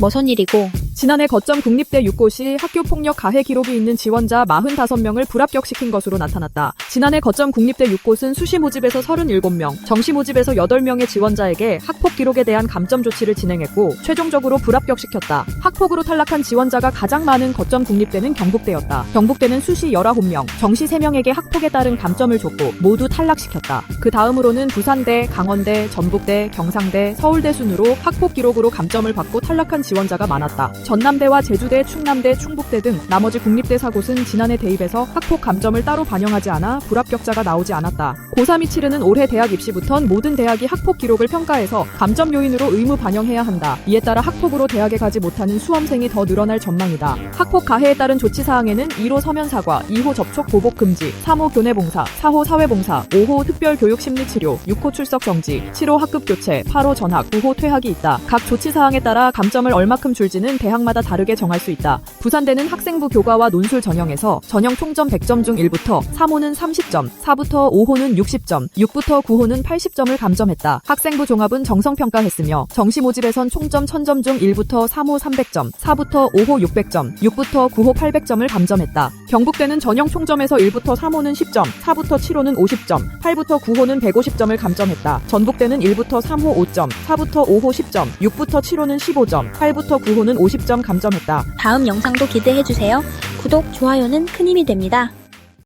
뭐선 일이고 지난해 거점 국립대 6고시 학교 폭력 가해 기록이 있는 지원자 45명을 불합격시킨 것으로 나타났다. 지난해 거점 국립대 6곳은 수시 모집에서 37명, 정시 모집에서 8명의 지원자에게 학폭 기록에 대한 감점 조치를 진행했고 최종적으로 불합격시켰다. 학폭으로 탈락한 지원자가 가장 많은 거점 국립대는 경북대였다. 경북대는 수시 19명, 정시 3명에게 학폭에 따른 감점을 줬고 모두 탈락시켰다. 그 다음으로는 부산대, 강원대, 전북대, 경상대, 서울대 순으로 학폭 기록으로 감점을 받고 탈락한 지원자가 많았다. 전남대와 제주대, 충남대, 충북대 등 나머지 국립대 사곳은 지난해 대입에서 학폭 감점을 따로 반영하지 않아 불합격자가 나오지 않았다. 고3이 치르는 올해 대학 입시부턴 모든 대학이 학폭 기록을 평가해서 감점 요인으로 의무 반영해야 한다. 이에 따라 학폭으로 대학에 가지 못하는 수험생이 더 늘어날 전망이다. 학폭 가해에 따른 조치 사항에는 1호 서면 사과, 2호 접촉 보복 금지, 3호 교내 봉사, 4호 사회 봉사, 5호 특별 교육 심리 치료, 6호 출석 정지, 7호 학급 교체, 8호 전학, 9호 퇴학이 있다. 각 조치 사항에 따라 감점을 얼마큼 줄지는 대학 마다 다르게 정할 수 있다. 부산대는 학생부 교과와 논술 전형에서 전형 총점 100점 중 1부터 3호는 30점, 4부터 5호는 60점, 6부터 9호는 80점을 감점했다. 학생부 종합은 정성평가했으며 정시 모집에선 총점 1000점 중 1부터 3호 300점, 4부터 5호 600점, 6부터 9호 800점을 감점했다. 경북대는 전형 총점에서 1부터 3호는 10점, 4부터 7호는 50점, 8부터 9호는 150점을 감점했다. 전북대는 1부터 3호 5점, 4부터 5호 10점, 6부터 7호는 15점, 8부터 9호는 50점 감점했다. 다음 영상도 기대해주세요. 구독, 좋아요는 큰 힘이 됩니다.